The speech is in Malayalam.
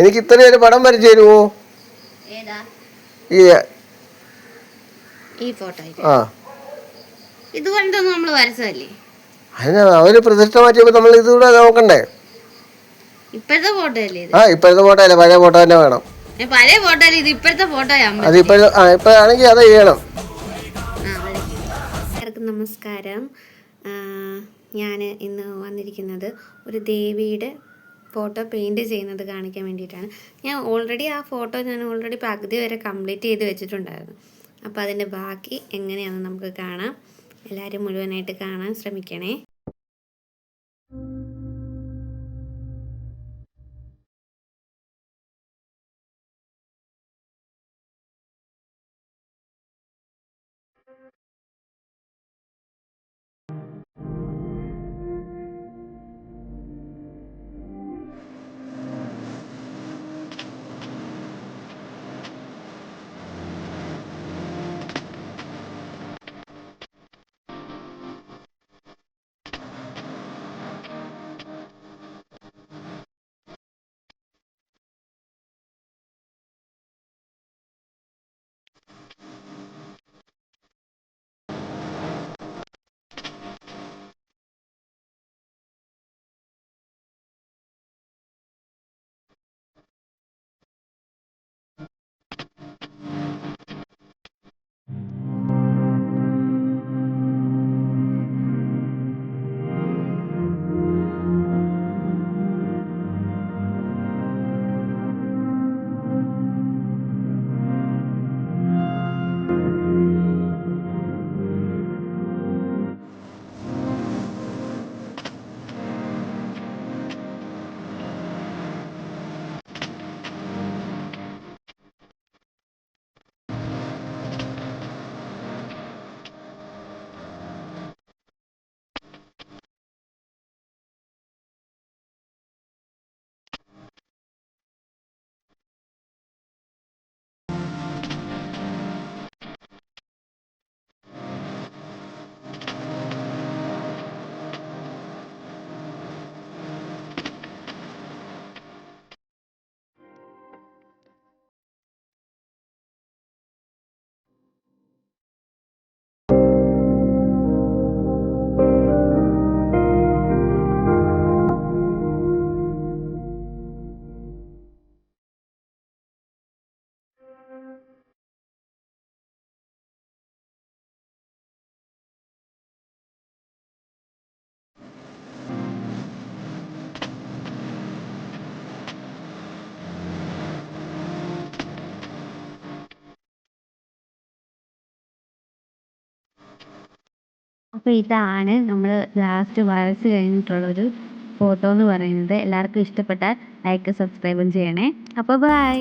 എനിക്ക് ഇത്രയും ഒരു പടം വരച്ചു തരുമോ ഈ ഈ ഫോട്ടോ ആ. ഇതുകൊണ്ടൊന്നും നമ്മൾ വരച്ചതല്ലേ? അതിന് അവർ പ്രതിഷ്ഠ മാറ്റിയപ്പോ നമ്മൾ ഇതുകൂടെ നോക്കണ്ടേ? ഇപ്പോഴത്തെ ഫോട്ടോ അല്ലേ ആ ഇപ്പോഴത്തെ ഫോട്ടോ അല്ല? പഴയ ഫോട്ടോ തന്നെ വേണം. പഴയ ഫോട്ടോ അല്ലേ ഇത്? ഇപ്പോഴത്തെ ഫോട്ടോ അത് ഇപ്പോഴും ആ ഇപ്പോഴാണെങ്കിൽ അത് ചെയ്യണം. നമസ്കാരം. ഞാൻ ഇന്ന് വന്നിരിക്കുന്നത് ഒരു ദേവിയുടെ ഫോട്ടോ പെയിന്റ് ചെയ്യുന്നത് കാണിക്കാൻ വേണ്ടിയിട്ടാണ്. ഞാൻ ഓൾറെഡി ആ ഫോട്ടോ ഞാൻ ഓൾറെഡി പകുതി വരെ കംപ്ലീറ്റ് ചെയ്ത് വെച്ചിട്ടുണ്ടായിരുന്നു. അപ്പോൾ അതിന്റെ ബാക്കി എങ്ങനെയാണെന്ന് നമുക്ക് കാണാം. എല്ലാവരും മുഴുവനായിട്ട് കാണാൻ ശ്രമിക്കണേ. അപ്പോൾ ഇതാണ് നമ്മൾ ലാസ്റ്റ് വരച്ച് കഴിഞ്ഞിട്ടുള്ളൊരു ഫോട്ടോ എന്ന് പറയുന്നത്. എല്ലാവർക്കും ഇഷ്ടപ്പെട്ടാൽ ലൈക്ക് സബ്സ്ക്രൈബും ചെയ്യണേ. അപ്പോൾ ബൈ